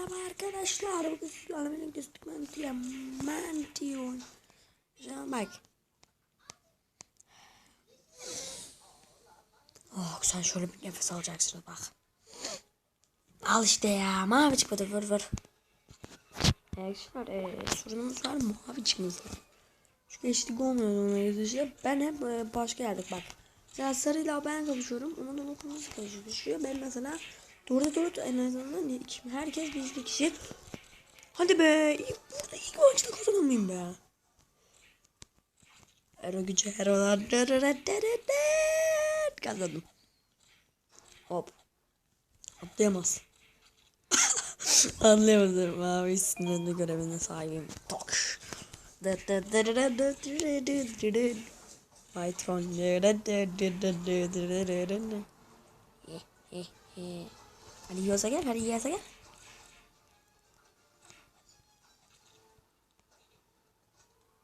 Merhaba arkadaşlar. Bugün sizlerle birlikte Spikmenti'ye Menti oynayacağım. Bak. Oh sen şöyle bir nefes alacaksın bak. Al işte ya. Mavi çıkmadı vır vır. Arkadaşlar e, sorunumuz var mavi çıkmaz. Çünkü eşitlik olmuyor onunla yazışıyor. Ben hep e, başka yerde bak. Mesela sarıyla ben kapışıyorum. Onun da dokunması kapışıyor. Ben mesela Doğru doğru en azından iki, herkes bir iki kişi. Hadi be burada ilk maçta kazanamayayım be. Ero gücü erolar kazandım. Hop. Atlayamaz. Anlayamadım abi üstünde görevine sahibim. Tok. Bytron. Hadi yiyorsa gel, hadi yiyorsa gel.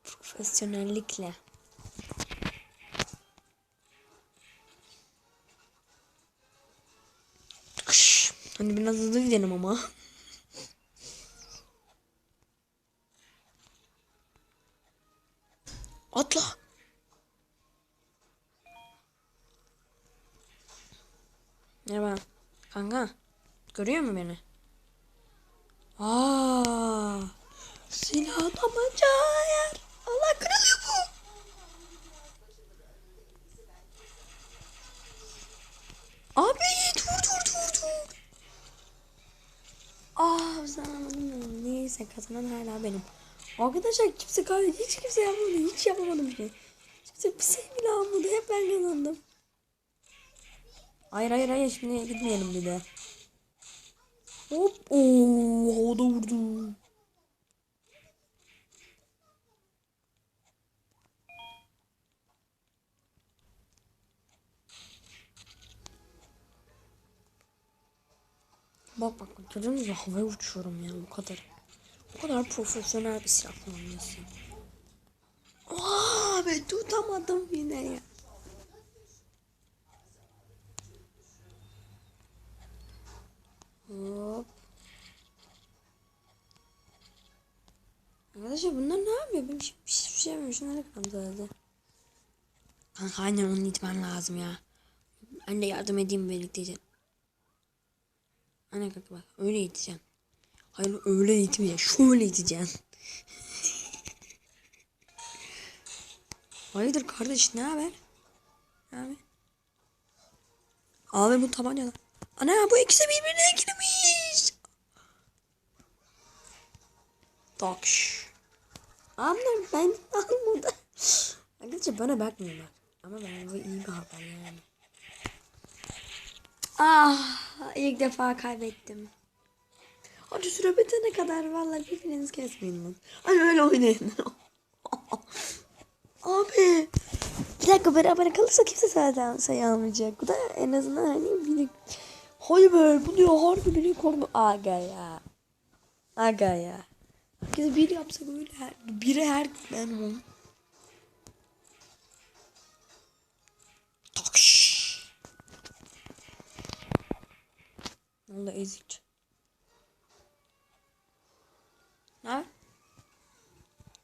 Profesyonellikle. Hani biraz hızlı gidelim ama. Atla. Merhaba. Kanka. Görüyor mu beni? Aa! Silah tabanca yer. Allah kırılıyor bu. Abi dur dur dur dur. Aa kazanamadım. Neyse kazanan hala benim. Arkadaşlar kimse kaydı. Hiç kimse yapmadı. Hiç yapamadım bir şey. Kimse bir şey bile almadı. Hep ben kazandım. Hayır hayır hayır şimdi gitmeyelim bir de. Hop ooo havada vurdu. Bak bak bak mü havaya uçuyorum ya bu kadar. Bu kadar profesyonel bir silah kullanıyorsun. Aa ben tutamadım yine ya. Hop. Arkadaşlar bunlar ne yapıyor? Bir şey, bir şey, bir şey yapmıyor. Şunlara kaldı hadi. Kanka aynen onu itmen lazım ya. Anne yardım edeyim birlikte itelim. Anne kanka bak öyle iteceğim. Hayır öyle itmeye şöyle iteceksin. Hayırdır kardeş ne haber? Ne haber? Abi bu tabancalar. Ana bu ikisi birbirine girmiş. Takş. Annem ben almadı. Arkadaşlar bana bakmıyorlar. Ama ben bu iyi bir haber yani. Ah ilk defa kaybettim. Hadi süre bitene kadar vallahi birbirinizi kesmeyin lan. Hani öyle oynayın. Abi. Bir dakika beraber kalırsa kimse zaten sayı almayacak. Bu da en azından hani bir Hayır be bu diyor harbi biri koruma. Aga ya. Aga ya. Herkes bir yapsa böyle her, biri her ben onu. Takş. Oldu ezik. Ne?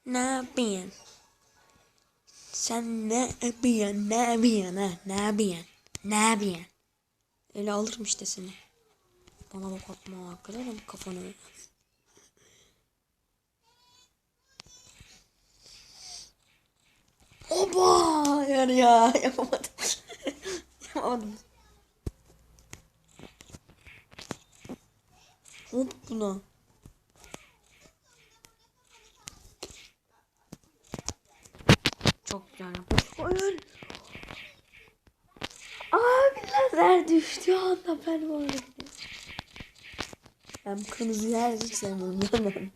Ne yapıyorsun? Sen ne yapıyorsun? Ne yapıyorsun? Ne yapıyorsun? Ne yapıyorsun? Ele alırım işte seni. Bana bak atma. Kırarım kafanı. Oba! Yani ya yapamadım. yapamadım. Hop buna. Çok güzel yapmış. Hayır. Abi lazer düştü anda ben böyle Ben bu kırmızıyı her hiç sevmiyorum yalan.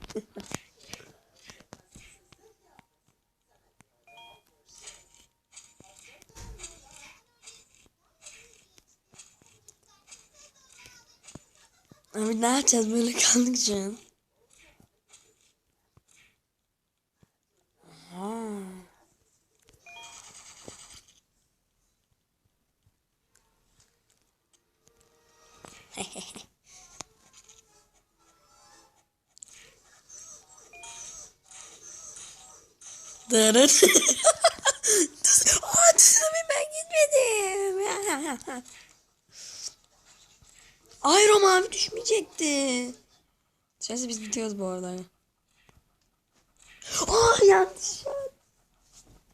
Abi ne yapacağız? Böyle kaldık Dırın. Tuz- Aa tsunami ben gitmedim. Roma abi düşmeyecekti. Neyse biz bitiyoruz bu arada. Aa yanlış yan.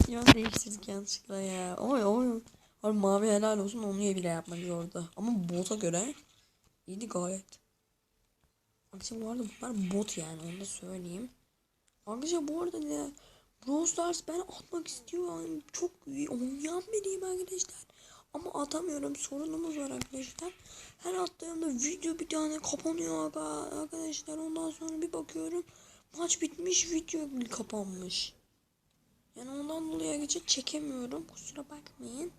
Yan değiştirdik yanlışlıkla ya. Oy oy. Abi mavi helal olsun onu bile yapmak zordu. Ama bota göre iyiydi gayet. Arkadaşlar bu arada bunlar bot yani onu da söyleyeyim. Arkadaşlar bu arada ne? Brawl Stars ben atmak istiyorum. Çok oynayan biriyim arkadaşlar. Ama atamıyorum. Sorunumuz var arkadaşlar. Her attığımda video bir tane kapanıyor arkadaşlar. Ondan sonra bir bakıyorum. Maç bitmiş video kapanmış. Yani ondan dolayı geçe çekemiyorum. Kusura bakmayın.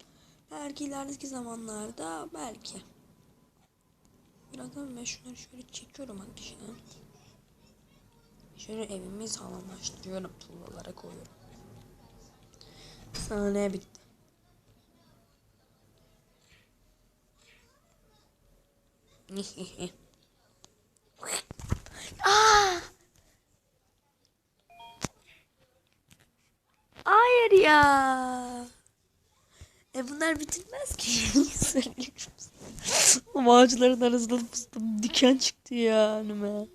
Belki ilerideki zamanlarda belki. Birazdan ben şunları şöyle çekiyorum arkadaşlar. Şöyle evimi sağlamlaştırıyorum. Tuğlalara koyuyorum. Saniye bitti. Aa! Hayır ya. E bunlar bitirmez ki. Ama ağaçların arasında fıstım diken çıktı ya önüme.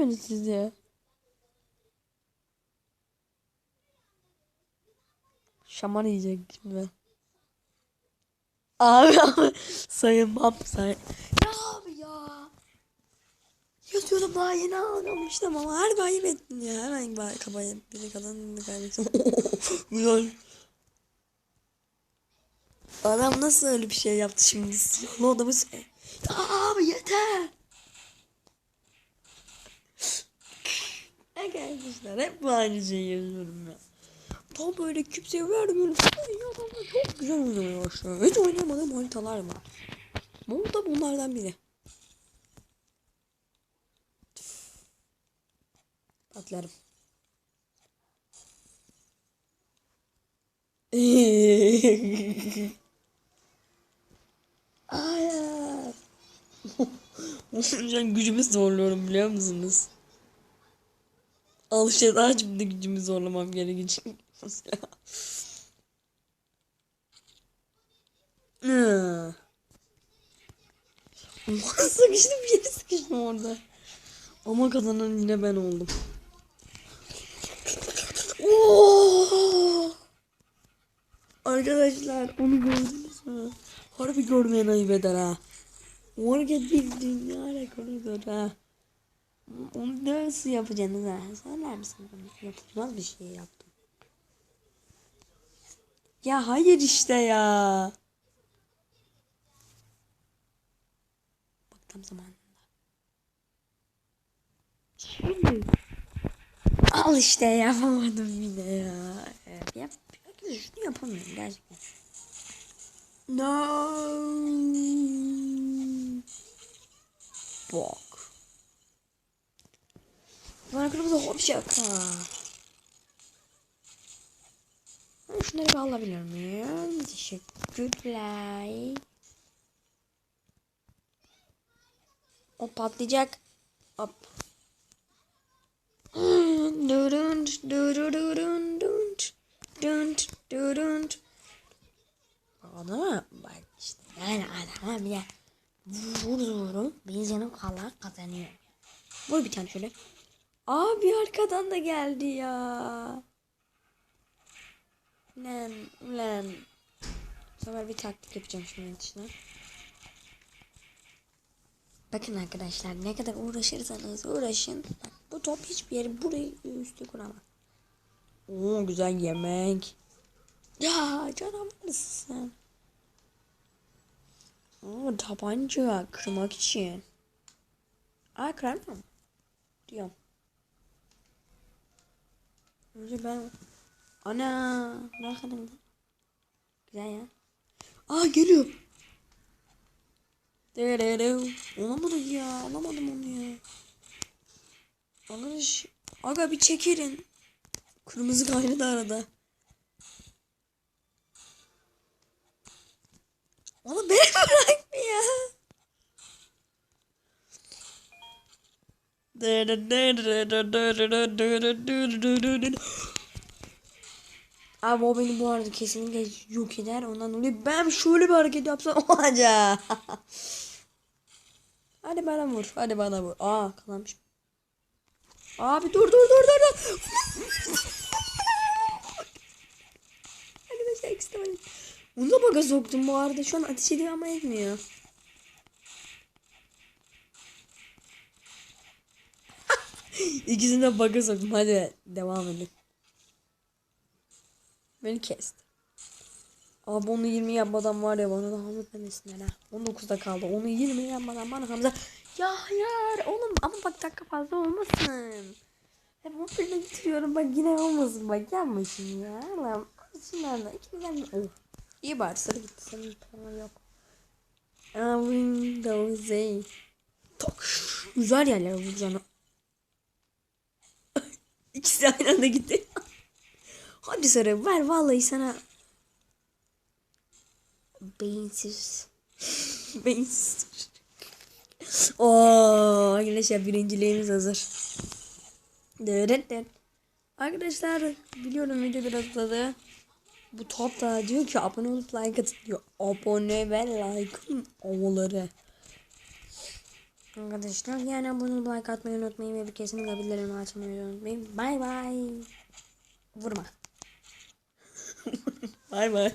Ne yapıyorsunuz siz? Şaman yiyecektim ben. Abi abi sayılmam say. Ya abi ya. Yazıyordum daha yeni anlamıştım ama her bayım ettin ya. Hemen bay kabayım. Biri kadın kaybettim. Güzel. Adam nasıl öyle bir şey yaptı şimdi? Ne oldu bu? Ya abi yeter. Arkadaşlar hep bu aynı şeyi yazıyorum ya. Tam böyle kimseye vermiyorum. Adamlar çok güzel oynuyor başlıyor. Hiç oynamadığım haritalar var. Bu da bunlardan biri. Patlarım. Hayır. Gücümü zorluyorum biliyor musunuz? Al işte daha şimdi gücümü zorlamam gerekecek. Sıkıştım bir yere sıkıştım orada. Ama kazanan yine ben oldum. Oo! Arkadaşlar onu gördünüz mü? Harbi görmeyen ayıp eder ha. Hareket bir dünya rekorudur ha. Onu nasıl yapacaksınız ha? Söyler misin? Yapılmaz bir şey yaptım. Ya hayır işte ya. Bak tam zamanında. Şimdi. Al işte yapamadım yine ya. Evet, yap. Şunu yapamıyorum gerçekten. No. Bak. Bana hop şaka. Ben şunları bir alabilir miyim? Teşekkürler. O patlayacak. Hop. Durun, durun, durun, durun. Adama bak işte yani adama bir vuruyorum. Bir canım kala kazanıyor. Vur bir tane şöyle. Abi arkadan da geldi ya. Ulan ulan. Bu sefer bir taktik yapacağım şunun içine. Bakın arkadaşlar ne kadar uğraşırsanız uğraşın. Bak, bu top hiçbir yeri burayı üstü kuramaz. Oo güzel yemek. Ya canavarsın. Oo tabanca kırmak için. Aa kırar mı? Diyorum. Önce ben... Ana! Ne kadar Güzel ya. Aa geliyor. Derere. Olamadı ya. Alamadım onu ya. Arkadaş. Aga bir çekerin. Kırmızı kaynadı arada. Onu beni bırak bir ya. Abi o beni bu arada kesinlikle yok eder. Ondan dolayı ben şöyle bir hareket yapsam olacak. Hadi bana vur. Hadi bana vur. Aa kalanmış. Abi dur dur dur dur dur. Arkadaşlar de böyle. Bunu da baga soktum bu arada. Şu an ateş ediyor ama etmiyor. İkisini de baga soktum. Hadi devam edelim. Beni kesti. Abi onu 20 yapmadan var ya bana da Hamza demesinler ha. 19'da kaldı. Onu 20 yapmadan bana Hamza. Ya hayır oğlum ama bak dakika fazla olmasın. Hep o filmi bitiriyorum bak yine olmasın bak yapma şimdi ya. Allah'ım şunlarla ikimizden mi? Oh. İyi bari sarı gitti senin paran yok. Windows 8. Tok. Güzel yerler vuracağını. İkisi aynı anda gitti. Hadi sarı ver vallahi sana. Beyinsiz. Beyinsiz. Oo, arkadaşlar birinciliğimiz hazır. Dırırt Arkadaşlar biliyorum video biraz uzadı. Bu top da diyor ki abone olup like atın diyor. Abone ve like'ın oğulları. Arkadaşlar yani abone like atmayı unutmayın ve bir kesinlikle bildirim açmayı unutmayın. Bay bay. Vurma. bay bay.